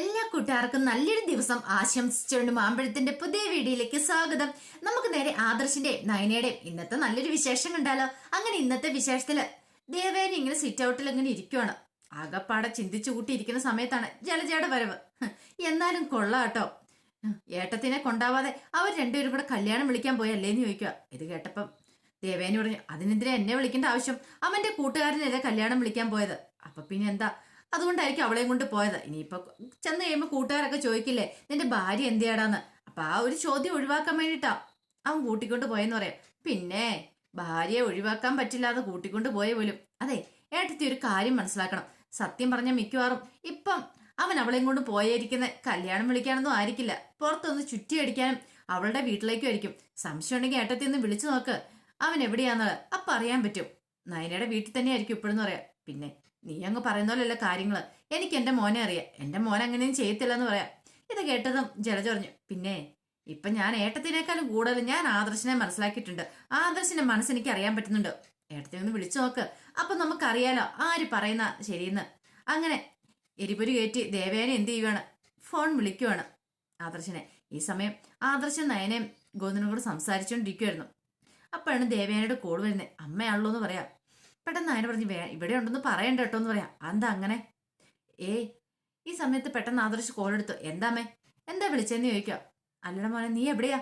എല്ലാ കൂട്ടുകാർക്കും നല്ലൊരു ദിവസം ആശംസിച്ചുകൊണ്ട് മാമ്പഴത്തിന്റെ പുതിയ വീഡിയോയിലേക്ക് സ്വാഗതം. നമുക്ക് നേരെ ആദർശിന്റെ നയനയുടെ ഇന്നത്തെ നല്ലൊരു വിശേഷം കണ്ടാലോ? അങ്ങനെ ഇന്നത്തെ വിശേഷത്തിൽ ദേവേന ഇങ്ങനെ സിറ്റ് ഔട്ടിൽ ഇങ്ങനെ ഇരിക്കുവാണ്. ആകപ്പാടെ ചിന്തിച്ചു കൂട്ടിയിരിക്കുന്ന സമയത്താണ് ജലജയുടെ വരവ്. എന്നാലും കൊള്ളാട്ടോ. കേട്ടോ ഏട്ടത്തിനെ കൊണ്ടാവാതെ അവർ രണ്ടുപേരും കൂടെ കല്യാണം വിളിക്കാൻ പോയല്ലേന്ന് ചോദിക്കുക ഇത് കേട്ടപ്പം ദേവേനി പറഞ്ഞു അതിനെതിരെ എന്നെ വിളിക്കേണ്ട ആവശ്യം. അവന്റെ കൂട്ടുകാരനെതിരെ കല്യാണം വിളിക്കാൻ പോയത്? അപ്പൊ പിന്നെ എന്താ? അതുകൊണ്ടായിരിക്കും അവളെയും കൊണ്ട് പോയത്. ഇനിയിപ്പോ ചെന്ന് കഴിയുമ്പോ കൂട്ടുകാരൊക്കെ ചോദിക്കില്ലേ നിന്റെ ഭാര്യ എന്തിയാടാന്ന്? അപ്പൊ ആ ഒരു ചോദ്യം ഒഴിവാക്കാൻ വേണ്ടിട്ടാ അവൻ കൂട്ടിക്കൊണ്ട് പോയെന്ന് പറയാം. പിന്നെ ഭാര്യയെ ഒഴിവാക്കാൻ പറ്റില്ലാതെ കൂട്ടിക്കൊണ്ട് പോയ പോലും. അതെ ഏട്ടത്തി ഒരു കാര്യം മനസ്സിലാക്കണം. സത്യം പറഞ്ഞ മിക്കവാറും ഇപ്പം അവൻ അവളെയും കൊണ്ട് പോയിരിക്കുന്ന കല്യാണം വിളിക്കാനൊന്നും ആയിരിക്കില്ല. പുറത്തൊന്ന് ചുറ്റിയടിക്കാനും അവളുടെ വീട്ടിലേക്കും ആയിരിക്കും. സംശയം ഉണ്ടെങ്കിൽ ഏട്ടത്തി ഒന്ന് വിളിച്ചു നോക്ക്. അവൻ എവിടെയാന്നുള്ളത് അപ്പൊ അറിയാൻ പറ്റും. നയനയുടെ വീട്ടിൽ തന്നെ ആയിരിക്കും ഇപ്പോഴെന്ന് പറയാം. പിന്നെ നീ അങ്ങ് പറയുന്ന പോലെയല്ല കാര്യങ്ങൾ എനിക്ക് എന്റെ മോനെ അറിയാം. എന്റെ മോൻ അങ്ങനെയും ചെയ്യത്തില്ലെന്ന് പറയാം. ഇത് കേട്ടതും ജലജ പറഞ്ഞു പിന്നെ ഇപ്പൊ ഞാൻ ഏട്ടത്തിനേക്കാളും കൂടുതൽ ഞാൻ ആദർശനെ മനസ്സിലാക്കിയിട്ടുണ്ട്. ആദർശിന്റെ മനസ്സ് എനിക്ക് അറിയാൻ പറ്റുന്നുണ്ട്. ഏട്ടത്തെ ഒന്ന് വിളിച്ചു നോക്ക്. അപ്പൊ നമുക്കറിയാലോ ആര് പറയുന്ന ശരിയെന്ന്. അങ്ങനെ എരിപൊരി കയറ്റി ദേവേനെ എന്ത് ചെയ്യുവാണ്? ഫോൺ വിളിക്കുവാണ് ആദർശനെ. ഈ സമയം ആദർശൻ നയനയും ഗോവിന്ദനും കൂടെ സംസാരിച്ചുകൊണ്ടിരിക്കുവായിരുന്നു. അപ്പോഴാണ് ദേവേനയുടെ കോൾ വരുന്നത്. അമ്മയാണല്ലോ എന്ന് പറയാം. പെട്ടെന്ന് നയന പറഞ്ഞ് വേ ഇവിടെ ഉണ്ടെന്ന് പറയണ്ട കേട്ടോ എന്ന് പറയാം. എന്താ അങ്ങനെ? ഏ ഈ സമയത്ത് പെട്ടെന്ന് ആദർശ് കോൾ എടുത്തു. എന്താ വിളിച്ചെന്ന് ചോദിക്കാം അല്ലട മോനെ നീ എവിടെയാ?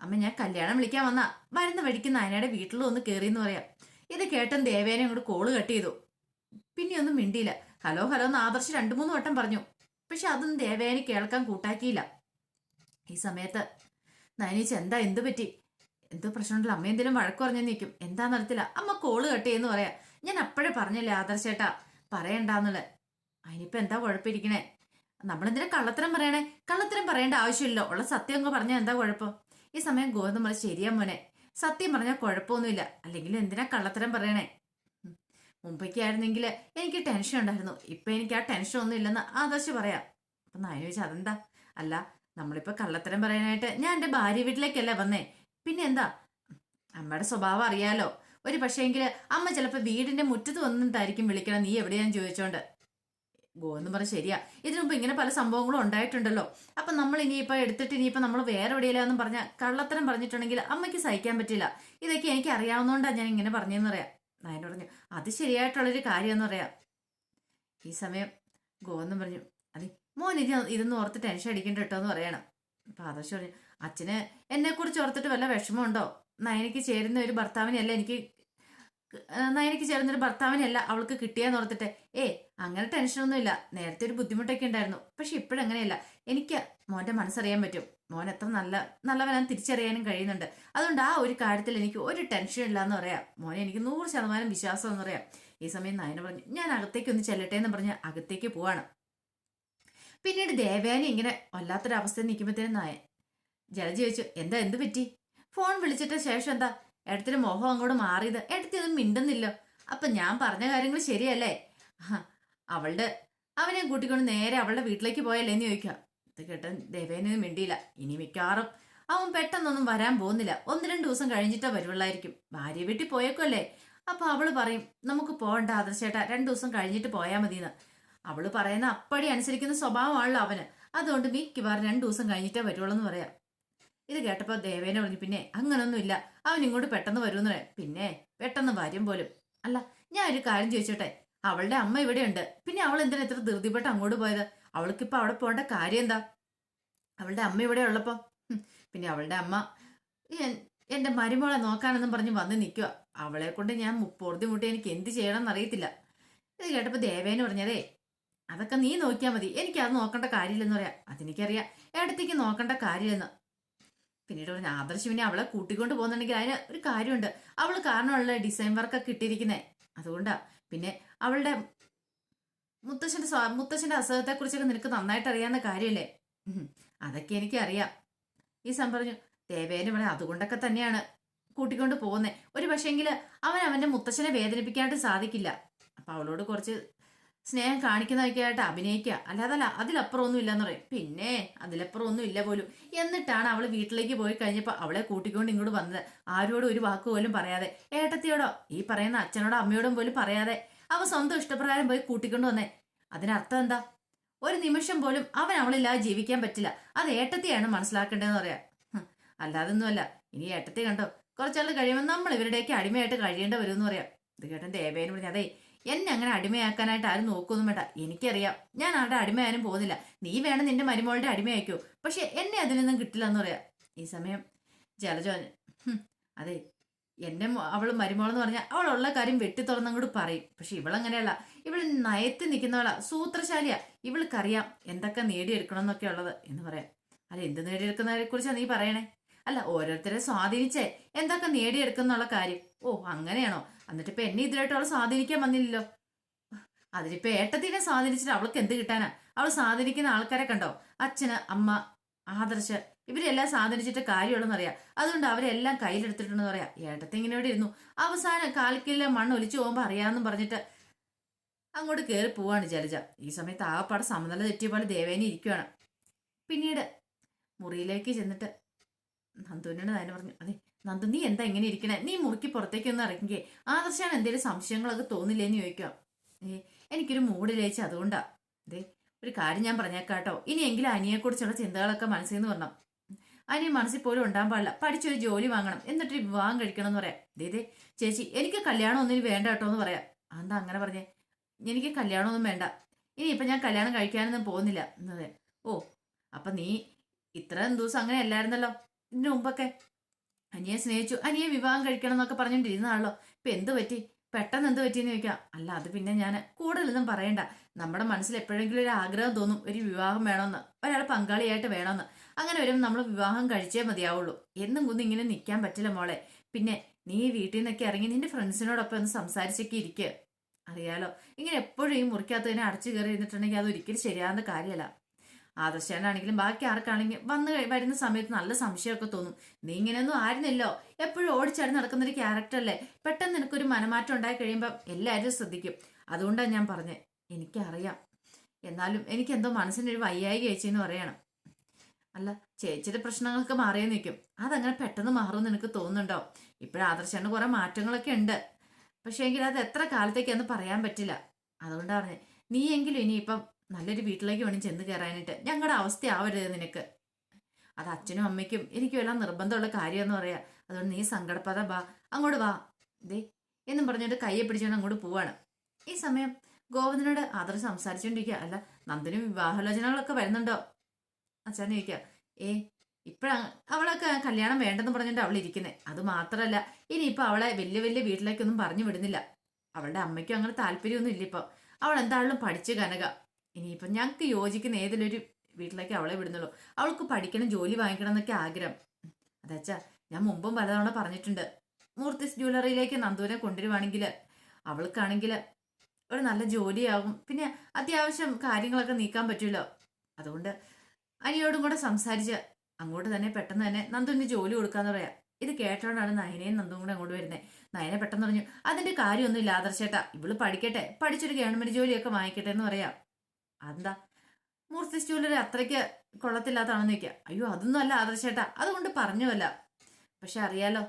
അമ്മ ഞാൻ കല്യാണം വിളിക്കാൻ വന്നാ. വരുന്ന വഴിക്ക് നയനയുടെ വീട്ടിൽ ഒന്ന് എന്ന് പറയാം. ഇത് കേട്ടൻ ദേവേനെ അങ്ങോട്ട് കോൾ കട്ട് ചെയ്തു. പിന്നെ ഒന്നും മിണ്ടിയില്ല. ഹലോ ഹലോ എന്ന് ആദർശ് രണ്ടു മൂന്ന് വട്ടം പറഞ്ഞു. പക്ഷെ അതൊന്നും ദേവേനെ കേൾക്കാൻ കൂട്ടാക്കിയില്ല. ഈ സമയത്ത് നയനീച്ച് എന്താ എന്തു പറ്റി? എന്തോ പ്രശ്നമുണ്ടല്ലോ അമ്മ എന്തെങ്കിലും വഴക്ക് പറഞ്ഞു നിൽക്കും എന്താ നടത്തില്ല അമ്മ കോൾ കട്ടിയെന്ന് പറയാ. ഞാൻ അപ്പോഴേ പറഞ്ഞല്ലേ ആദർശേട്ടാ പറയണ്ടെന്നുള്ളത് അതിനിപ്പോ എന്താ കുഴപ്പമിരിക്കണേ? നമ്മളെന്തിനാ കള്ളത്തരം പറയണേ? കള്ളത്തരം പറയേണ്ട ആവശ്യമില്ലല്ലോ. ഉള്ള സത്യം അങ്ങ് പറഞ്ഞാൽ എന്താ കുഴപ്പം? ഈ സമയം ഗോതമ്പ് പറഞ്ഞ ശരിയാ മോനെ. സത്യം പറഞ്ഞാൽ കുഴപ്പമൊന്നുമില്ല. അല്ലെങ്കിൽ എന്തിനാ കള്ളത്തരം പറയണേ? ഉം. ആയിരുന്നെങ്കിൽ എനിക്ക് ടെൻഷൻ ഉണ്ടായിരുന്നു. ഇപ്പൊ എനിക്ക് ആ ടെൻഷൻ ഒന്നും ഇല്ലെന്ന് ആദർശ് പറയാം. അപ്പൊ നായന ചോദിച്ചാൽ അതെന്താ? അല്ല നമ്മളിപ്പോ കള്ളത്തരം പറയാനായിട്ട് ഞാൻ എന്റെ ഭാര്യ വീട്ടിലേക്കല്ല വന്നേ. പിന്നെ എന്താ അമ്മയുടെ സ്വഭാവം അറിയാലോ. ഒരു പക്ഷേങ്കിൽ അമ്മ ചിലപ്പോൾ വീടിന്റെ മുറ്റത്ത് വന്നിട്ടായിരിക്കും വിളിക്കണം. നീ എവിടെയാന്ന് ചോദിച്ചോണ്ട്. ഗോ എന്ന് പറഞ്ഞ ശരിയാ. ഇതിനു മുമ്പ് ഇങ്ങനെ പല സംഭവങ്ങളും ഉണ്ടായിട്ടുണ്ടല്ലോ. അപ്പൊ നമ്മൾ ഇനിയിപ്പോ എടുത്തിട്ട് ഇനിയിപ്പോ നമ്മൾ വേറെ എവിടെയെല്ലാന്ന് പറഞ്ഞ കള്ളത്തരം പറഞ്ഞിട്ടുണ്ടെങ്കിൽ അമ്മയ്ക്ക് സഹിക്കാൻ പറ്റില്ല. ഇതൊക്കെ എനിക്ക് അറിയാവുന്നതുകൊണ്ടാണ് ഞാൻ ഇങ്ങനെ പറഞ്ഞതെന്ന് പറയാ. നായന പറഞ്ഞു അത് ശരിയായിട്ടുള്ളൊരു കാര്യമെന്ന് പറയാം. ഈ സമയം ഗോന്നും പറഞ്ഞു അതെ മോൻ ഇത് ഇതൊന്നും ഓർത്ത് ടെൻഷൻ അടിക്കണ്ട കേട്ടോ എന്ന് പറയണം. അപ്പൊ ആദർശ് പറഞ്ഞു അച്ഛന് എന്നെ കുറിച്ച് ഓർത്തിട്ട് വല്ല വിഷമമുണ്ടോ? നയനയ്ക്ക് ചേരുന്ന ഒരു ഭർത്താവിനെയല്ല എനിക്ക് നയനിക്ക് നയനയ്ക്ക് ചേരുന്ന ഒരു ഭർത്താവിനെയല്ല അവൾക്ക് കിട്ടിയെന്ന് ഓർത്തിട്ട്. ഏ അങ്ങനെ ടെൻഷനൊന്നുമില്ല. നേരത്തെ ഒരു ബുദ്ധിമുട്ടൊക്കെ ഉണ്ടായിരുന്നു. പക്ഷെ ഇപ്പോഴങ്ങനെയല്ല. എനിക്ക് മോന്റെ മനസ്സറിയാൻ പറ്റും. മോൻ എത്ര നല്ല നല്ലവനാന്ന് തിരിച്ചറിയാനും കഴിയുന്നുണ്ട്. അതുകൊണ്ട് ആ ഒരു കാര്യത്തിൽ എനിക്ക് ഒരു ടെൻഷൻ ഇല്ല എന്ന് പറയാം. മോനെ എനിക്ക് നൂറ് ശതമാനം വിശ്വാസം എന്ന് പറയാം. ഈ സമയം നയന പറഞ്ഞു ഞാൻ അകത്തേക്ക് ഒന്ന് ചെല്ലട്ടെ എന്ന് പറഞ്ഞ് അകത്തേക്ക് പോവാണ്. പിന്നീട് ദേവയാനി ഇങ്ങനെ വല്ലാത്തൊരവസ്ഥയിൽ നിൽക്കുമ്പോഴത്തേനും ജലജ ചോദിച്ചു എന്താ എന്ത് പറ്റി? ഫോൺ വിളിച്ചിട്ട ശേഷം എന്താ എടുത്തിന് മോഹം അങ്ങോട്ട് മാറിയത്. എടുത്തി മിണ്ടുന്നില്ല. അപ്പൊ ഞാൻ പറഞ്ഞ കാര്യങ്ങൾ ശരിയല്ലേ? അവളുടെ അവനെ കൂട്ടിക്കൊണ്ട് നേരെ അവളുടെ വീട്ടിലേക്ക് പോയല്ലേ? എന്ന് ചോദിക്കാം ഇത് കേട്ട ദേവേനൊന്നും മിണ്ടിയില്ല. ഇനി മിക്കവാറും അവൻ പെട്ടെന്നൊന്നും വരാൻ പോകുന്നില്ല. ഒന്ന് രണ്ട് ദിവസം കഴിഞ്ഞിട്ടേ വരുവുള്ളായിരിക്കും ഭാര്യ വീട്ടിൽ പോയേക്കല്ലേ അപ്പൊ അവൾ പറയും നമുക്ക് പോകണ്ട ആദർശേട്ടാ. രണ്ടു ദിവസം കഴിഞ്ഞിട്ട് പോയാൽ മതിയെന്ന്. അവൾ പറയുന്ന അപ്പടി അനുസരിക്കുന്ന സ്വഭാവമാണല്ലോ അവന്. അതുകൊണ്ട് മിക്കവാറും രണ്ടു ദിവസം കഴിഞ്ഞിട്ടേ വരുവുള്ളൂ എന്ന് പറയാം. ഇത് കേട്ടപ്പോ ദേവേനെ പറഞ്ഞു പിന്നെ അങ്ങനൊന്നുമില്ല. അവൻ ഇങ്ങോട്ട് പെട്ടെന്ന് വരുമെന്ന് പിന്നെ പെട്ടെന്ന് വരും പോലും. അല്ല ഞാൻ ഒരു കാര്യം ചോദിച്ചോട്ടെ. അവളുടെ അമ്മ ഇവിടെയുണ്ട്. പിന്നെ അവൾ എന്തിനാ ഇത്ര ധൃതിപ്പെട്ട് അങ്ങോട്ട് പോയത്? അവൾക്കിപ്പോ അവിടെ പോകേണ്ട കാര്യം എന്താ? അവളുടെ അമ്മ ഇവിടെ ഉള്ളപ്പോ. പിന്നെ അവളുടെ അമ്മ എന്റെ മരുമോളെ നോക്കാനെന്നും പറഞ്ഞ് വന്ന് നിൽക്കുക അവളെ കൊണ്ട് ഞാൻ പൊറുതി മുട്ടി എനിക്ക് എന്ത് ചെയ്യണം എന്നറിയത്തില്ല ഇത് കേട്ടപ്പോ ദേവേന പറഞ്ഞതേ അതൊക്കെ നീ നോക്കിയാൽ മതി. എനിക്ക് അത് നോക്കേണ്ട കാര്യമില്ലെന്ന് പറയാം. അതെനിക്കറിയാം. ഇടത്തേക്ക് നോക്കേണ്ട കാര്യമില്ലെന്ന്. പിന്നീട് പറഞ്ഞ ആദർശിവിനെ അവളെ കൂട്ടിക്കൊണ്ട് പോകുന്നുണ്ടെങ്കിൽ അതിന് ഒരു കാര്യമുണ്ട്. അവൾ കാരണമുള്ള ഡിസൈൻ വർക്കൊക്കെ ഇട്ടിരിക്കുന്നത് അതുകൊണ്ടാ. പിന്നെ അവളുടെ മുത്തശ്ശന്റെ മുത്തശ്ശന്റെ അസുഖത്തെ കുറിച്ചൊക്കെ നിനക്ക് നന്നായിട്ട് അറിയാവുന്ന കാര്യമല്ലേ അതൊക്കെ എനിക്ക് അറിയാം. ഈ സം പറഞ്ഞു ദേവേന ഇവിടെ അതുകൊണ്ടൊക്കെ തന്നെയാണ് കൂട്ടിക്കൊണ്ട് പോകുന്നത് ഒരു പക്ഷേങ്കിൽ അവൻ അവന്റെ മുത്തശ്ശനെ വേദനിപ്പിക്കാനായിട്ട് സാധിക്കില്ല. അപ്പൊ അവളോട് കുറച്ച് സ്നേഹം കാണിക്കുന്നതൊക്കെ ആയിട്ട് അഭിനയിക്കുക. അല്ലാതെ അല്ല അതിലപ്പുറം ഒന്നും ഇല്ലെന്ന് പറയും. പിന്നെ അതിലപ്പുറം ഒന്നും ഇല്ല പോലും. എന്നിട്ടാണ് അവൾ വീട്ടിലേക്ക് പോയി കഴിഞ്ഞപ്പോൾ അവളെ കൂട്ടിക്കൊണ്ട് ഇങ്ങോട്ട് വന്നത്. ആരോടും ഒരു വാക്ക് പോലും പറയാതെ. ഏട്ടത്തിയോടോ ഈ പറയുന്ന അച്ഛനോടോ അമ്മയോടും പോലും പറയാതെ. അവ സ്വന്തം ഇഷ്ടപ്രകാരം പോയി കൂട്ടിക്കൊണ്ട് വന്നേ. അതിനർത്ഥം എന്താ? ഒരു നിമിഷം പോലും അവൻ അവളില്ലാതെ ജീവിക്കാൻ പറ്റില്ല. അത് ഏട്ടത്തിയാണ് മനസ്സിലാക്കേണ്ടതെന്ന് പറയാ. അല്ലാതൊന്നുമല്ല. ഇനി ഏട്ടത്തെ കണ്ടോ? കുറച്ചാൾ കഴിയുമ്പോൾ നമ്മൾ ഇവരുടെയൊക്കെ അടിമയായിട്ട് കഴിയേണ്ടി വരും എന്ന് പറയാം. ഇത് കേട്ടൻ ദേവേനെ അതെ എന്നെ അങ്ങനെ അടിമയാക്കാനായിട്ട് ആരും നോക്കൊന്നും വേണ്ട. എനിക്കറിയാം. ഞാൻ ആരുടെ അടിമയാനും പോകുന്നില്ല. നീ വേണം നിന്റെ മരുമോളുടെ അടിമയാക്കോ പക്ഷെ എന്നെ അതിൽ നിന്നും കിട്ടില്ല എന്ന് പറയാം. ഈ സമയം ജലജോ അതെ. എന്റെ അവൾ മരുമോളെന്ന് പറഞ്ഞാൽ അവളുള്ള കാര്യം വെട്ടി തുറന്നങ്ങോട്ട് പറയും. പക്ഷെ ഇവളങ്ങനെയല്ല. ഇവൾ നയത്തി നിൽക്കുന്നവളാ. സൂത്രശാലിയാ. ഇവൾക്കറിയാം എന്തൊക്കെ നേടിയെടുക്കണമെന്നൊക്കെ ഉള്ളത് എന്ന് പറയാം. അല്ല എന്ത് നേടിയെടുക്കുന്നതിനെ കുറിച്ചാണ് നീ പറയണേ? അല്ല ഓരോരുത്തരെ സ്വാധീനിച്ചേ. എന്തൊക്കെ നേടിയെടുക്കുന്നുള്ള കാര്യം. ഓ അങ്ങനെയാണോ? എന്നിട്ട് ഇപ്പൊ എന്നെ ഇതിലായിട്ട് അവൾ സ്വാധീനിക്കാൻ വന്നില്ലല്ലോ. അതിനിപ്പോ ഏട്ടത്തിനെ സ്വാധീനിച്ചിട്ട് അവൾക്ക് എന്ത് കിട്ടാനാ? അവൾ സ്വാധീനിക്കുന്ന ആൾക്കാരെ കണ്ടോ? അച്ഛന് അമ്മ ആദർശ് ഇവരെല്ലാം സ്വാധീനിച്ചിട്ട് കാര്യമുള്ളെന്ന് അറിയാം അതുകൊണ്ട് അവരെല്ലാം കയ്യിലെടുത്തിട്ടുണ്ടെന്ന് പറയാം. ഏട്ടത്തെ ഇങ്ങനെ ഇവിടെ ഇരുന്നു. അവസാനം കാൽക്കില്ല മണ്ണ് ഒലിച്ചു പോകുമ്പോൾ അറിയാമെന്നും പറഞ്ഞിട്ട് അങ്ങോട്ട് കയറി പോവാണ് ജലജ. ഈ സമയത്ത് ആകപ്പാടെ സമനില തെറ്റിയ പോലെ ദേവേനി ഇരിക്കുവാണ്. പിന്നീട് മുറിയിലേക്ക് ചെന്നിട്ട് നന്ദുവിനോട് തന്നെ പറഞ്ഞു അതെ നന്ദു നീ എന്താ ഇങ്ങനെ ഇരിക്കണേ? നീ മുറുക്കി പുറത്തേക്ക് ഒന്ന് ഇറങ്ങിക്കേ. ആദർശാണ് എന്തെങ്കിലും സംശയങ്ങളൊക്കെ തോന്നില്ലേന്ന് ചോദിക്കാം. ഏ എനിക്കൊരു മൂടിലേച്ച് അതുകൊണ്ടാ. ദേ ഒരു കാര്യം ഞാൻ പറഞ്ഞേക്കാട്ടോ. ഇനിയെങ്കിലും അനിയെക്കുറിച്ചുള്ള ചിന്തകളൊക്കെ മനസ്സിൽ നിന്ന് വരണം. അനിയ മനസ്സിൽ പോലും ഉണ്ടാൻ പാടില്ല. പഠിച്ചൊരു ജോലി വാങ്ങണം. എന്നിട്ട് വിവാഹം കഴിക്കണം എന്ന് പറയാം. ദേ ചേച്ചി എനിക്ക് കല്യാണം ഒന്നിനും വേണ്ട കേട്ടോ എന്ന് പറയാം. എന്താ അങ്ങനെ പറഞ്ഞേ? എനിക്ക് കല്യാണമൊന്നും വേണ്ട. ഇനിയിപ്പം ഞാൻ കല്യാണം കഴിക്കാനൊന്നും പോകുന്നില്ല. എന്ന് ഓ അപ്പം നീ ഇത്രയും ദിവസം അങ്ങനെ അല്ലായിരുന്നല്ലോ? ഇതിനു മുമ്പൊക്കെ അനിയെ സ്നേഹിച്ചു അനിയെ വിവാഹം കഴിക്കണം എന്നൊക്കെ പറഞ്ഞോണ്ടിരുന്നാണല്ലോ ഇപ്പൊ എന്ത് പറ്റി? പെട്ടെന്ന് എന്ത് പറ്റിയെന്ന് ചോദിക്കാം. അല്ല അത് പിന്നെ ഞാൻ കൂടുതലൊന്നും പറയണ്ട. നമ്മുടെ മനസ്സിൽ എപ്പോഴെങ്കിലും ഒരു ആഗ്രഹം തോന്നും ഒരു വിവാഹം വേണമെന്ന്. ഒരാൾ പങ്കാളിയായിട്ട് വേണമെന്ന്. അങ്ങനെ വരുമ്പോൾ നമ്മൾ വിവാഹം കഴിച്ചേ മതിയാവുള്ളൂ. എന്നും കുന്ന് ഇങ്ങനെ നിൽക്കാൻ പറ്റില്ല മോളെ. പിന്നെ നീ വീട്ടിൽ നിന്നൊക്കെ ഇറങ്ങി നിന്റെ ഫ്രണ്ട്സിനോടൊപ്പം ഒന്ന് സംസാരിച്ചൊക്കെ ഇരിക്കുക അറിയാലോ. ഇങ്ങനെ എപ്പോഴും ഈ മുറിക്കകത്ത് തന്നെ അടച്ചു കയറി ഇരുന്നിട്ടുണ്ടെങ്കിൽ അത് ഒരിക്കലും ശരിയാകുന്ന കാര്യമല്ല. ആദർശനാണെങ്കിലും ബാക്കി ആർക്കാണെങ്കിലും വന്ന് വരുന്ന സമയത്ത് നല്ല സംശയമൊക്കെ തോന്നും. നീ ഇങ്ങനെയൊന്നും ആയിരുന്നല്ലോ. എപ്പോഴും ഓടിച്ചാടി നടക്കുന്ന ഒരു ക്യാരക്ടർ അല്ലേ? പെട്ടെന്ന് നിനക്കൊരു മനമാറ്റം ഉണ്ടായി കഴിയുമ്പോൾ എല്ലാവരും ശ്രദ്ധിക്കും. അതുകൊണ്ടാണ് ഞാൻ പറഞ്ഞത് എനിക്കറിയാം. എന്നാലും എനിക്ക് എന്തോ മനസ്സിനൊരു വയ്യായി ചേച്ചിന്ന് പറയണം. അല്ല ചേച്ചിയുടെ പ്രശ്നങ്ങളൊക്കെ മാറിയേ നിൽക്കും അതങ്ങനെ പെട്ടെന്ന് മാറുമെന്ന് എനിക്ക് തോന്നുന്നുണ്ടോ? ഇപ്പോഴും ആദർശന് കുറെ മാറ്റങ്ങളൊക്കെ ഉണ്ട്. പക്ഷേ എങ്കിൽ അത് എത്ര കാലത്തേക്കാന്ന് പറയാൻ പറ്റില്ല. അതുകൊണ്ടാണ് നീ എങ്കിലും ഇനിയിപ്പം നല്ലൊരു വീട്ടിലേക്ക് വേണം ചെന്ന് കയറാനായിട്ട് ഞങ്ങളുടെ അവസ്ഥ ആവരുത് നിനക്ക്. അത് അച്ഛനും അമ്മയ്ക്കും എനിക്കും എല്ലാം നിർബന്ധമുള്ള കാര്യമെന്ന് പറയാ. അതുകൊണ്ട് നീ സങ്കടപ്പെടാ ബാ അങ്ങോട്ട് വാ. ദേ എന്നും പറഞ്ഞിട്ട് കയ്യെ പിടിച്ചുകൊണ്ട് അങ്ങോട്ട് പോവാണ്. ഈ സമയം ഗോവിന്ദനോട് ആദർ സംസാരിച്ചുകൊണ്ടിരിക്കുക അല്ല നന്ദിന് വിവാഹാലോചനകളൊക്കെ വരുന്നുണ്ടോ? അച്ഛൻ ചോദിക്കുക ഏ ഇപ്പഴാ അവളൊക്കെ കല്യാണം വേണ്ടെന്ന് പറഞ്ഞിട്ട് അവൾ ഇരിക്കുന്നത് അത് മാത്രമല്ല ഇനിയിപ്പോൾ അവളെ വലിയ വലിയ വീട്ടിലേക്കൊന്നും പറഞ്ഞു വിടുന്നില്ല. അവളുടെ അമ്മയ്ക്കും അങ്ങനെ താല്പര്യമൊന്നും ഇല്ല ഇപ്പോൾ അവൾ എന്തായാലും പഠിച്ചു കനക. ഇനിയിപ്പം ഞങ്ങൾക്ക് യോജിക്കുന്ന ഏതിലൊരു വീട്ടിലേക്ക് അവളെ വിടുന്നുള്ളൂ. അവൾക്ക് പഠിക്കണം ജോലി വാങ്ങിക്കണം എന്നൊക്കെ ആഗ്രഹം. അതച്ചാ ഞാൻ മുമ്പും പലതവണ പറഞ്ഞിട്ടുണ്ട്. മൂർത്തിസ് ജ്വല്ലറിയിലേക്ക് നന്ദൂരെ കൊണ്ടുവരുവാണെങ്കിൽ അവൾക്കാണെങ്കിൽ ഒരു നല്ല ജോലിയാകും പിന്നെ അത്യാവശ്യം കാര്യങ്ങളൊക്കെ നീക്കാൻ പറ്റുമല്ലോ അതുകൊണ്ട് അനിയോടും കൂടെ സംസാരിച്ച് അങ്ങോട്ട് തന്നെ പെട്ടെന്ന് തന്നെ നന്ദുവിന് ജോലി കൊടുക്കാന്ന് പറയാം. ഇത് കേട്ടോണ്ടാണ് നയനയും നന്ദും കൂടെ അങ്ങോട്ട് വരുന്നത് നയനെ പെട്ടെന്ന് പറഞ്ഞു അതിന്റെ കാര്യമൊന്നുമില്ല ആദർശേട്ടാ. ഇവൾ പഠിക്കട്ടെ. പഠിച്ചൊരു ഗവൺമെന്റ് ജോലിയൊക്കെ വാങ്ങിക്കട്ടെ എന്ന് പറയാം. അതെന്താ? മൂർത്തി ജ്വല്ലറി അത്രയ്ക്ക് കൊള്ളത്തില്ലാത്തതാണെന്ന് ചോദിക്കുക അയ്യോ അതൊന്നും അല്ല ആദർശേട്ടാ. അതുകൊണ്ട് പറഞ്ഞുമല്ല പക്ഷെ അറിയാലോ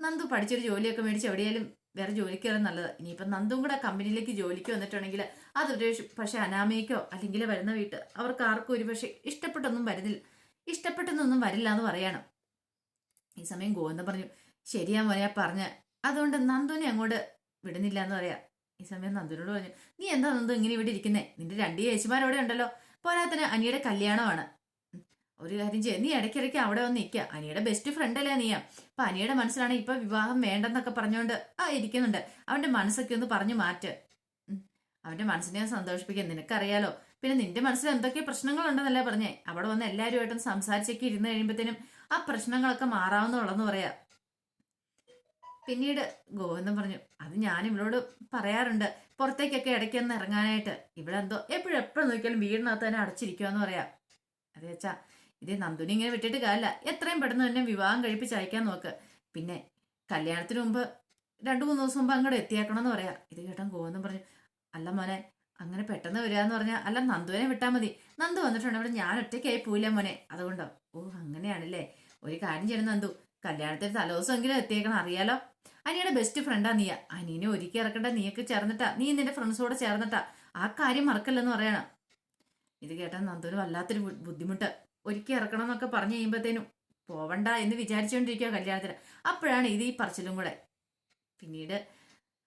നന്ദു പഠിച്ചൊരു ജോലിയൊക്കെ മേടിച്ച് എവിടെയാലും വേറെ ജോലിക്ക് കയറാൻ നല്ലത്. ഇനിയിപ്പം നന്ദും കൂടെ കമ്പനിയിലേക്ക് ജോലിക്ക് വന്നിട്ടുണ്ടെങ്കിൽ അതൊരു പക്ഷെ അനാമയ്ക്കോ അല്ലെങ്കിൽ വരുന്ന വീട്ട് അവർക്ക് ആർക്കും ഒരു പക്ഷെ ഇഷ്ടപ്പെട്ടൊന്നും വരുന്നില്ല. ഇഷ്ടപ്പെട്ടൊന്നും വരില്ല എന്ന് പറയണം. ഈ സമയം ഗോവിന്ദൻ പറഞ്ഞു ശരിയാ മോനെ പറഞ്ഞ്. അതുകൊണ്ട് നന്ദുവിനെ അങ്ങോട്ട് വിടുന്നില്ല എന്ന് പറയാം. ഈ സമയം നന്ദുരോട് പറഞ്ഞു നീ എന്താ നന്ദു ഇങ്ങനെ ഇവിടെ ഇരിക്കുന്നേ? നിന്റെ രണ്ട് ചേച്ചിമാരവിടെ ഉണ്ടല്ലോ. പോരാത്തന് അനിയുടെ കല്യാണമാണ്. ഒരു കാര്യം ചെയ്യാം നീ ഇടയ്ക്കിടയ്ക്ക് അവിടെ വന്ന് നിൽക്കുക അനിയുടെ ബെസ്റ്റ് ഫ്രണ്ട് അല്ലേ നീയാ. അപ്പൊ അനിയുടെ മനസ്സിലാണ് ഇപ്പൊ വിവാഹം വേണ്ടെന്നൊക്കെ പറഞ്ഞുകൊണ്ട് ആ ഇരിക്കുന്നുണ്ട്. അവന്റെ മനസ്സൊക്കെ ഒന്ന് പറഞ്ഞു മാറ്റ്. അവന്റെ മനസ്സിനെ ഞാൻ സന്തോഷിപ്പിക്കാൻ നിനക്കറിയാലോ. പിന്നെ നിന്റെ മനസ്സിൽ എന്തൊക്കെ പ്രശ്നങ്ങളുണ്ടെന്നല്ലേ പറഞ്ഞേ. അവിടെ വന്ന് എല്ലാവരുമായിട്ടും സംസാരിച്ചൊക്കെ ഇരുന്ന് കഴിയുമ്പോഴത്തേനും ആ പ്രശ്നങ്ങളൊക്കെ മാറാവുന്നുള്ളെന്ന് പറയാ. പിന്നീട് ഗോവിന്ദൻ പറഞ്ഞു. അത് ഞാൻ ഇവളോട് പറയാറുണ്ട്. പുറത്തേക്കൊക്കെ ഇടയ്ക്ക് ഒന്ന് ഇറങ്ങാനായിട്ട്. ഇവിടെ എന്തോ എപ്പോഴും എപ്പോഴും നോക്കിയാലും വീടിനകത്ത് തന്നെ അടച്ചിരിക്കുവാന്ന് പറയാം. അത് വെച്ചാ ഇത് നന്ദുനി ഇങ്ങനെ വിട്ടിട്ട് കാര്യമില്ല എത്രയും പെട്ടെന്ന് തന്നെ വിവാഹം കഴിപ്പിച്ച് അയക്കാൻ നോക്ക്. പിന്നെ കല്യാണത്തിന് മുമ്പ് രണ്ടു മൂന്ന് ദിവസം മുമ്പ് അങ്ങോട്ട് എത്തിയാക്കണം എന്ന് പറയാം. ഇത് കേട്ടോ ഗോവിന്ദൻ പറഞ്ഞു. അല്ല മോനെ അങ്ങനെ പെട്ടെന്ന് വരികയെന്ന് പറഞ്ഞാൽ അല്ല നന്ദുവിനെ വിട്ടാൽ മതി. നന്ദു വന്നിട്ടുണ്ട്. അവിടെ ഞാൻ ഒറ്റയ്ക്കായി പോയില്ല മോനെ. അതുകൊണ്ടോ? ഓ അങ്ങനെയാണല്ലേ. ഒരു കാര്യം ചെയ്യണം നന്ദു. കല്യാണത്തിന് തലേദിവസമെങ്കിലും എത്തിയേക്കണം. അറിയാലോ? അനിയുടെ ബെസ്റ്റ് ഫ്രണ്ടാ നീയ. അനിയനെ ഒരുക്കി ഇറക്കണ്ട നീയൊക്കെ ചേർന്നിട്ടാ. നീ നിന്റെ ഫ്രണ്ട്സോടെ ചേർന്നിട്ടാ. ആ കാര്യം മറക്കല്ലെന്ന് പറയണം. ഇത് കേട്ടാൽ നന്ദുവിന് വല്ലാത്തൊരു ബുദ്ധിമുട്ട്. ഒരുക്കി ഇറക്കണം എന്നൊക്കെ പറഞ്ഞു കഴിയുമ്പോഴത്തേനും പോവണ്ട എന്ന് വിചാരിച്ചുകൊണ്ടിരിക്കുക കല്യാണത്തിന്. അപ്പോഴാണ് ഇത് ഈ പറച്ചിലും കൂടെ. പിന്നീട്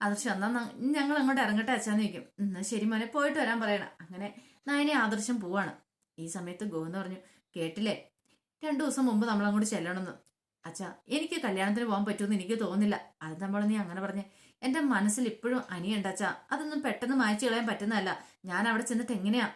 ആദർശം എന്നാ ഞങ്ങൾ അങ്ങോട്ട് ഇറങ്ങട്ടെ അച്ഛാന്ന് ചോദിക്കും. എന്നാ ശരി മോനെ പോയിട്ട് വരാൻ പറയണം. അങ്ങനെ നായനെ ആദർശം പോവാണ്. ഈ സമയത്ത് ഗോവെന്ന് പറഞ്ഞു കേട്ടില്ലേ? രണ്ടു ദിവസം മുമ്പ് നമ്മൾ അങ്ങോട്ട് ചെല്ലണമെന്ന്. അച്ഛാ എനിക്ക് കല്യാണത്തിന് പോകാൻ പറ്റുമെന്ന് എനിക്ക് തോന്നുന്നില്ല. അത് നമ്മൾ നീ അങ്ങനെ പറഞ്ഞേ. എന്റെ മനസ്സിൽ ഇപ്പോഴും അനിയുണ്ട് അച്ഛാ. അതൊന്നും പെട്ടെന്ന് മായ്ച്ചു കളയാൻ പറ്റുന്നതല്ല. ഞാൻ അവിടെ ചെന്നിട്ട് എങ്ങനെയാ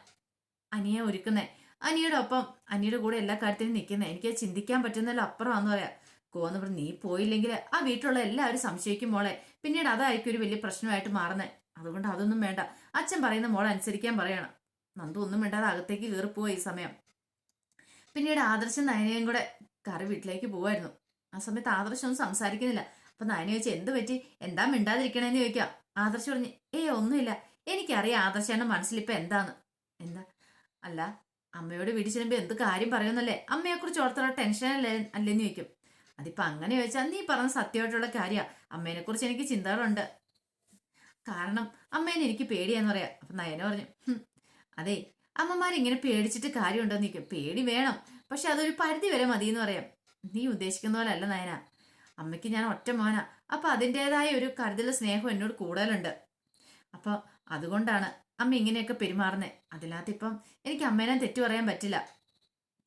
അനിയെ ഒരുക്കുന്നേ? അനിയുടെ ഒപ്പം അനിയുടെ കൂടെ എല്ലാ കാര്യത്തിലും നിൽക്കുന്നത് എനിക്ക് ചിന്തിക്കാൻ പറ്റുന്നതിലും അപ്പുറമാണെന്ന് പറയാം. കോന്ന് നീ പോയില്ലെങ്കിൽ ആ വീട്ടിലുള്ള എല്ലാവരും സംശയിക്കും മോളെ. പിന്നീട് അതായിരിക്കും ഒരു വലിയ പ്രശ്നമായിട്ട് മാറുന്നത് അതുകൊണ്ട് അതൊന്നും വേണ്ട. അച്ഛൻ പറയുന്ന മോളെ അനുസരിക്കാൻ പറയണം. നന്ദു ഒന്നും വേണ്ടാതെ അകത്തേക്ക് കയറിപ്പോയി ഈ സമയം. പിന്നീട് ആദർശം നയനയും കൂടെ കറി വീട്ടിലേക്ക് പോവായിരുന്നു. ആ സമയത്ത് ആദർശം ഒന്നും സംസാരിക്കുന്നില്ല. അപ്പൊ നയന ചോദിച്ചു എന്ത് പറ്റി? എന്താ മിണ്ടാതിരിക്കണേന്ന് ചോദിക്കാം ആദർശം പറഞ്ഞു ഏ ഒന്നുമില്ല. എനിക്കറിയാം ആദർശേണ്ട മനസ്സിൽ ഇപ്പൊ എന്താന്ന്. എന്താ? അല്ല അമ്മയോട് വീട്ടിൽ ചെല്ലുമ്പോൾ എന്ത് കാര്യം പറയുന്നല്ലേ അമ്മയെ കുറിച്ച് ഓർത്തുള്ള ടെൻഷൻ അല്ലേ? അല്ലെന്ന് ചോദിക്കും. അതിപ്പോ അങ്ങനെ ചോദിച്ചാൽ നീ പറഞ്ഞ സത്യമായിട്ടുള്ള കാര്യ. അമ്മേനെ കുറിച്ച് എനിക്ക് ചിന്തകളുണ്ട്. കാരണം അമ്മേനെ എനിക്ക് പേടിയാന്ന് പറയാം. അപ്പൊ നയന പറഞ്ഞു "ഹും, അതെ അമ്മമാരിങ്ങനെ പേടിച്ചിട്ട് കാര്യമുണ്ടോ നിൽക്കും പേടി വേണം. പക്ഷെ അതൊരു പരിധി വരെ മതി എന്ന് പറയാം. നീ ഉദ്ദേശിക്കുന്ന പോലെ അല്ല നയന. അമ്മയ്ക്ക് ഞാൻ ഒറ്റ മോനാ. അപ്പൊ അതിന്റെതായ ഒരു കരുതൽ സ്നേഹം എന്നോട് കൂടുതലുണ്ട്. അപ്പൊ അതുകൊണ്ടാണ് അമ്മ ഇങ്ങനെയൊക്കെ പെരുമാറുന്നത് അതിനകത്ത് ഇപ്പം എനിക്ക് അമ്മേനെ തെറ്റു പറയാൻ പറ്റില്ല.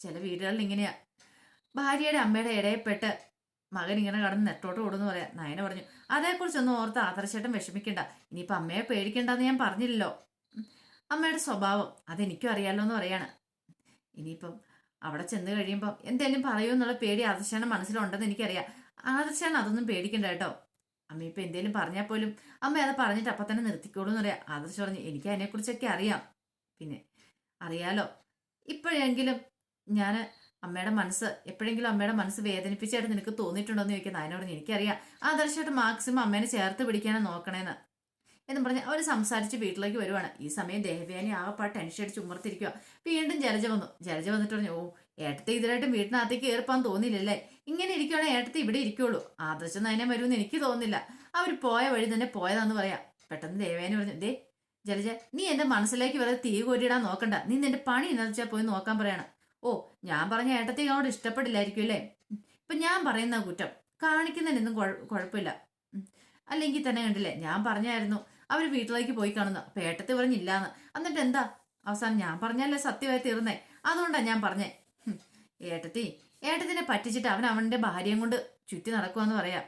ചില വീടുകളിൽ ഇങ്ങനെയാ. ഭാര്യയുടെ അമ്മയുടെ ഇടയിൽപ്പെട്ട് മകൻ ഇങ്ങനെ കടന്ന് നെട്ടോട്ട് ഓടുന്നു പറയാം. നയന പറഞ്ഞു അതേക്കുറിച്ചൊന്നും ഓർത്ത് ആദർശേട്ടൻ വിഷമിക്കണ്ട. ഇനിയിപ്പം അമ്മയെ പേടിക്കണ്ടെന്ന് ഞാൻ പറഞ്ഞില്ലല്ലോ. അമ്മയുടെ സ്വഭാവം അതെനിക്കും അറിയാമല്ലോ എന്ന് പറയാണ്. ഇനിയിപ്പം അവിടെ ചെന്ന് കഴിയുമ്പോൾ എന്തേലും പറയൂ എന്നുള്ള പേടി ആദർശാണ് മനസ്സിലുണ്ടെന്ന് എനിക്കറിയാം. ആദർശാണ് അതൊന്നും പേടിക്കണ്ട കേട്ടോ. അമ്മ ഇപ്പം എന്തെങ്കിലും പറഞ്ഞാൽ പോലും അമ്മ അത് പറഞ്ഞിട്ട് അപ്പം തന്നെ നിർത്തിക്കോളൂ എന്ന് പറയാം. ആദർശ് പറഞ്ഞു എനിക്ക് അതിനെക്കുറിച്ചൊക്കെ അറിയാം. പിന്നെ അറിയാലോ? ഇപ്പോഴെങ്കിലും ഞാൻ അമ്മയുടെ മനസ്സ് എപ്പോഴെങ്കിലും അമ്മയുടെ മനസ്സ് വേദനിപ്പിച്ചായിട്ട് നിനക്ക് തോന്നിയിട്ടുണ്ടോ എന്ന് ചോദിക്കുന്നത് അതിനോട് എനിക്കറിയാം. ആദർശമായിട്ട് മാക്സിമം അമ്മേനെ ചേർത്ത് പിടിക്കാനാണ് നോക്കണേന്ന്. എന്ന് പറഞ്ഞ് അവർ സംസാരിച്ച് വീട്ടിലേക്ക് വരുവാണ്. ഈ സമയം ദേവയാനി ആകെപ്പാ ടെൻഷൻ അടിച്ച് ഉമ്മർത്തിരിക്കുക വീണ്ടും ജലജ വന്നു. ജലജ വന്നിട്ട് പറഞ്ഞു ഓ ഏട്ടത്തെ ഇതിലായിട്ട് വീട്ടിനകത്തേക്ക് ഏർപ്പാൻ തോന്നിയില്ലല്ലേ? ഇങ്ങനെ ഇരിക്കുവാണെ ഏട്ടത്തെ ഇവിടെ ഇരിക്കുള്ളൂ. ആദർശം നയനം വരുമെന്ന് എനിക്ക് തോന്നുന്നില്ല. അവർ പോയ വഴി തന്നെ പോയതാന്ന് പറയാം. പെട്ടെന്ന് ദേവയാനി പറഞ്ഞു ദേ ജലജ നീ എന്റെ മനസ്സിലേക്ക് വെറുതെ തീ കോരിയിടാൻ നോക്കണ്ട. നീ നിന്റെ പണി എന്താ വെച്ചാൽ പോയി നോക്കാൻ പറയണം. ഓ ഞാൻ പറഞ്ഞ ഏട്ടത്തെ അങ്ങോട്ട് ഇഷ്ടപ്പെടില്ലായിരിക്കും അല്ലേ. ഇപ്പൊ ഞാൻ പറയുന്ന കുറ്റം. കാണിക്കുന്നതിനൊന്നും കുഴ- കുഴപ്പമില്ല. അല്ലെങ്കിൽ തന്നെ കണ്ടില്ലേ ഞാൻ പറഞ്ഞായിരുന്നു അവർ വീട്ടിലേക്ക് പോയി കാണുന്നു. അപ്പൊ ഏട്ടത്തി പറഞ്ഞില്ലാന്ന്. എന്നിട്ട് എന്താ? അവസാനം ഞാൻ പറഞ്ഞല്ലേ സത്യമായി തീർന്നേ. അതുകൊണ്ടാ ഞാൻ പറഞ്ഞേ. ഏട്ടത്തി ഏട്ടത്തിനെ പറ്റിച്ചിട്ട് അവൻ അവന്റെ ഭാര്യയും കൊണ്ട് ചുറ്റി നടക്കുവാന്ന് പറയാ.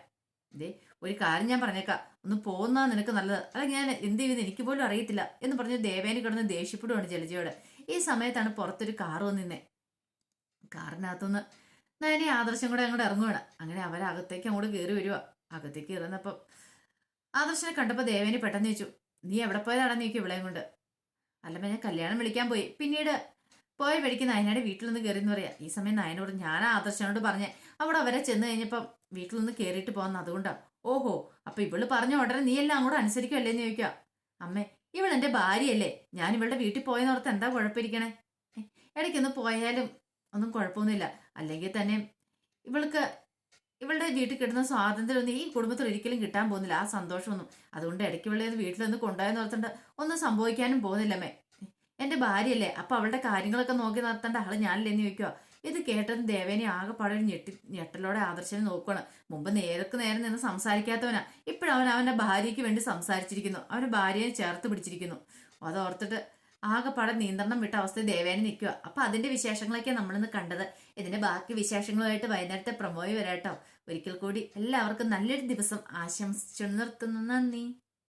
ദേ ഒരു കാര്യം ഞാൻ പറഞ്ഞേക്കാം. ഒന്ന് പോകുന്നാ നിനക്ക് നല്ലത്. അല്ലെങ്കിൽ ഞാൻ എന്ത് ചെയ്യുന്നത് എനിക്ക് പോലും അറിയത്തില്ല എന്ന് പറഞ്ഞ് ദേവേനെ കിടന്ന് ദേഷ്യപ്പെടുവാണ് ജലജയോട്. ഈ സമയത്താണ് പുറത്തൊരു കാർ വന്നിന്നെ കാറിനകത്തുനിന്ന് നയനെ ആദർശം കൂടെ അങ്ങോട്ട് ഇറങ്ങുവാണ്. അങ്ങനെ അവരകത്തേക്ക് അങ്ങോട്ട് കയറി വരുവാ. അകത്തേക്ക് കയറുന്നപ്പം ആദർശനെ കണ്ടപ്പോൾ ദേവേനെ പെട്ടെന്ന് ചോദിച്ചു നീ എവിടെ പോയതാണെന്ന് ചോദിക്കും ഇവിളെയും കൊണ്ട്? അല്ലമ്മ ഞാൻ കല്യാണം വിളിക്കാൻ പോയി. പിന്നീട് പോയ വഴിക്ക് നയനയുടെ വീട്ടിൽ നിന്ന് കയറി എന്ന് പറയാ. ഈ സമയം നയനോട് ഞാൻ ആദർശനോട് പറഞ്ഞേ അവിടെ അവരെ ചെന്ന് കഴിഞ്ഞപ്പം വീട്ടിൽ നിന്ന് കയറിയിട്ട് പോകുന്ന അതുകൊണ്ടാണ് ഓഹോ അപ്പൊ ഇവൾ പറഞ്ഞ ഉടനെ നീ എല്ലാം അങ്ങോട്ട് അനുസരിക്കുമല്ലേ എന്ന് ചോദിക്കുക അമ്മേ ഇവൾ എന്റെ ഭാര്യയല്ലേ. ഞാൻ ഇവളുടെ വീട്ടിൽ പോയെന്നോർത്ത് എന്താ കുഴപ്പമിരിക്കണേ? ഇടയ്ക്കൊന്ന് പോയാലും ഒന്നും കുഴപ്പമൊന്നുമില്ല. അല്ലെങ്കിൽ തന്നെ ഇവൾക്ക് ഇവളുടെ വീട്ടിൽ കിട്ടുന്ന സ്വാതന്ത്ര്യമൊന്നും ഈ കുടുംബത്തിൽ ഒരിക്കലും കിട്ടാൻ പോകുന്നില്ല. ആ സന്തോഷമൊന്നും അതുകൊണ്ട് ഇടയ്ക്ക് ഇവളെ വീട്ടിലൊന്ന് കൊണ്ടുപോയെന്ന് ഓർത്തുണ്ട് ഒന്നും സംഭവിക്കാനും പോകുന്നില്ലമ്മേ. എന്റെ ഭാര്യയല്ലേ? അപ്പൊ അവളുടെ കാര്യങ്ങളൊക്കെ നോക്കി നടത്തേണ്ട ആൾ ഞാനല്ലേ എന്ന് ചോദിക്കുക ഇത് കേട്ടതും ദേവേനെ ആകെപ്പാടെ ഒരു ഞെട്ടി ഞെട്ടലോടെ ആദർശനെ നോക്കുകയാണ് മുമ്പ് നേരക്ക് നേരം നിന്ന് സംസാരിക്കാത്തവനാ. ഇപ്പോഴവൻ അവന്റെ ഭാര്യയ്ക്ക് വേണ്ടി സംസാരിച്ചിരിക്കുന്നു. അവന്റെ ഭാര്യയെ ചേർത്ത് പിടിച്ചിരിക്കുന്നു. അതോർത്തിട്ട് ആകെപ്പാടെ നിയന്ത്രണം വിട്ട അവസ്ഥ ദേവേനെ നിൽക്കുക. അപ്പൊ അതിന്റെ വിശേഷങ്ങളൊക്കെ നമ്മളിന്ന് കണ്ടത്. ഇതിന്റെ ബാക്കി വിശേഷങ്ങളുമായിട്ട് വൈകുന്നേരത്തെ പ്രമോയി വരാട്ടോ. ഒരിക്കൽ കൂടി എല്ലാവർക്കും നല്ലൊരു ദിവസം ആശംസിച്ചു നിർത്തുന്നു. നന്ദി.